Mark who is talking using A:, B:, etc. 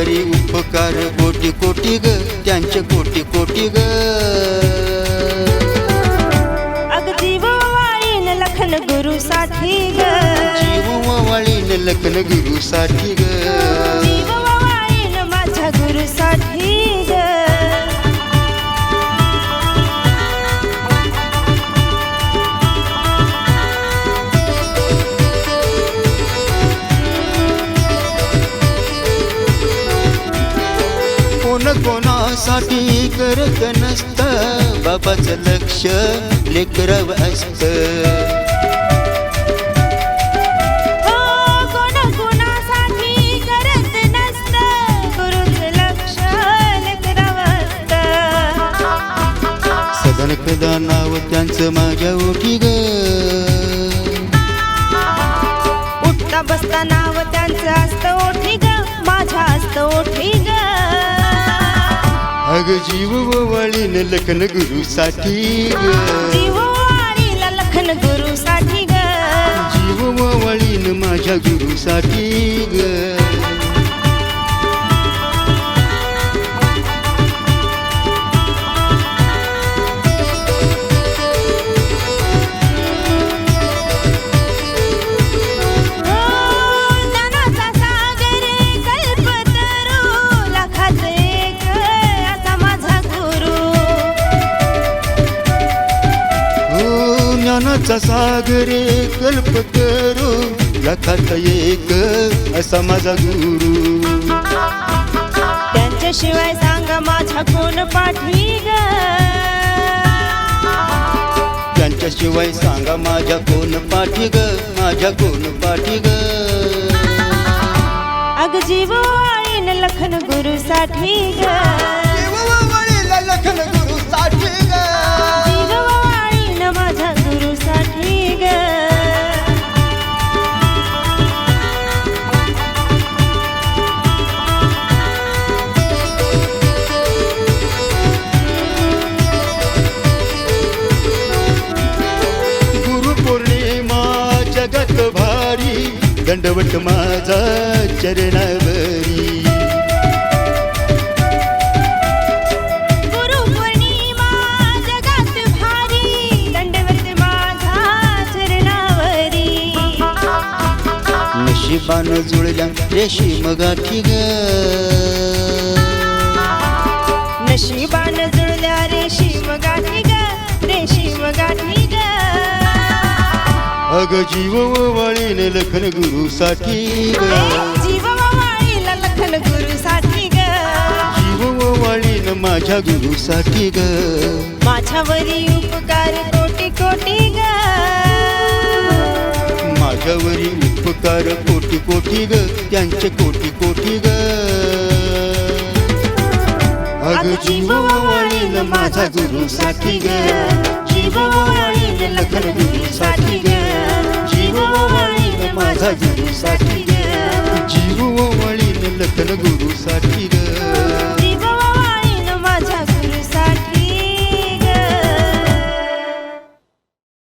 A: माझ्यावरी उपकार कोटी कोटी ग त्यांचे कोटी कोटी ग.
B: अग जीव वाळीन लखन गुरु साठी ग.
A: जीव वाळीन लखन गुरुसाठी ग. कोण कोणासाठी करत नसत. बाबाचं लक्ष लेकरव असत.
B: हो
A: कदा नाव त्यांचं माझ्या ओठी ग.
B: उठता बसता नाव त्यांचं असतं ओठी ग. माझ्या असतं ओठी ग.
A: जीव वळीन लखन गुरुसाठी
B: जीव वाळीला लखन गुरु साठी ग.
A: जीव वळीन माझ्या गुरुसाठी ग.
B: ज्ञानाचा सागरे
A: कल्प करू. लखात एक असा माझा गुरु.
B: त्यांच्याशिवाय सांगा माझ्या कोण पाठी ग?
A: त्यांच्याशिवाय सांगा माझ्या कोण पाठी ग? माझ्या कोण पाठी ग?
B: अग जीव वाळीन लखन गुरु साठी ग.
A: दंडवट माझा चरणावरी.
B: गुरु पौर्णिमा जगात भारी दंडवत माझा चरणावरी.
A: नशिबान जुळल्या रेशीम गाठी ग. अग जीव वळीन लखन गुरुसाठी ग.
B: जीव लखन गुरु साठी ग.
A: जीव वळीन माझ्या गुरुसाठी ग.
B: माझ्यावरी उपकार कोटी कोटी ग.
A: माझ्यावरी उपकार कोटी कोटी ग. त्यांचे कोटी कोटी ग. अग जीव वळीन माझा गुरुसाठी ग. जीव वळीन लखन गुरुसाठी ग